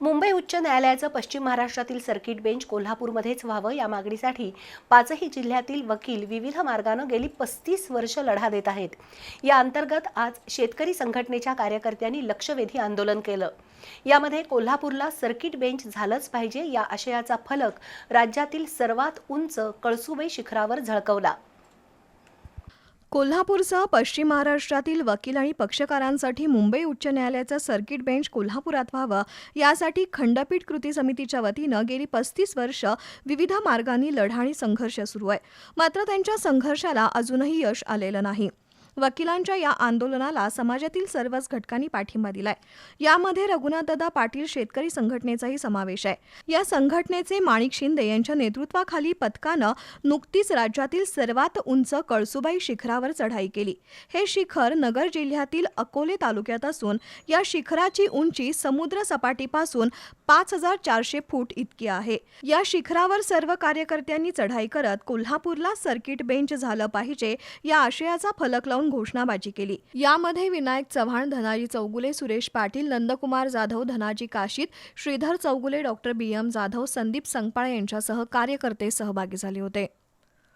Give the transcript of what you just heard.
मुंबई उच्च न्यायालयाचं पश्चिम महाराष्ट्रातील सर्किट बेंच कोल्हापूरमध्येच व्हावं या मागणीसाठी पाचही जिल्ह्यातील वकील विविध मार्गानं गेली पस्तीस वर्ष लढा देत आहेत. या अंतर्गत आज शेतकरी संघटनेच्या कार्यकर्त्यांनी लक्षवेधी आंदोलन केलं. यामध्ये कोल्हापूरला सर्किट बेंच झालंच पाहिजे या आशयाचा फलक राज्यातील सर्वात उंच कळसुबाई शिखरावर झळकवला. कोल्हापूरसह पश्चिम महाराष्ट्रातील वकील आणि पक्षकारांसाठी मुंबई उच्च न्यायालयाचं सर्किट बेंच कोल्हापुरात व्हावं यासाठी खंडपीठ कृती समितीच्या वतीनं गेली पस्तीस वर्ष विविध मार्गांनी लढा आणि संघर्ष सुरू आहे. मात्र त्यांच्या संघर्षाला अजूनही यश आलेलं नाही. वकिलांच्या या आंदोलनाला समाजातील सर्वच घटकांनी पाठिंबा दिलाय. यामध्ये रघुनाथदादा पाटील शेतकरी संघटनेचाही समावेश आहे. या संघटनेचे माणिक शिंदे यांच्या नेतृत्वाखाली पथकानं नुकतीच राज्यातील सर्वात उंच कळसुबाई शिखरावर चढाई केली. हे शिखर नगर जिल्ह्यातील अकोले तालुक्यात असून या शिखराची उंची समुद्र सपाटीपासून पाच हजार चारशे फूट इतकी आहे. या शिखरावर सर्व कार्यकर्त्यांनी चढाई करत कोल्हापूरला सर्किट बेंच झालं पाहिजे या आशयाचा फलक लावून घोषणाबाजी केली. यामध्ये Vinayak Chavan Dhanaji Chougule Suresh Patil Nandkumar Jadhav Dhanaji Kashid Shridhar Chougule doctor B M Jadhav Sandeep Sangpale यांच्यासह कार्यकर्ते सहभागी झाले होते.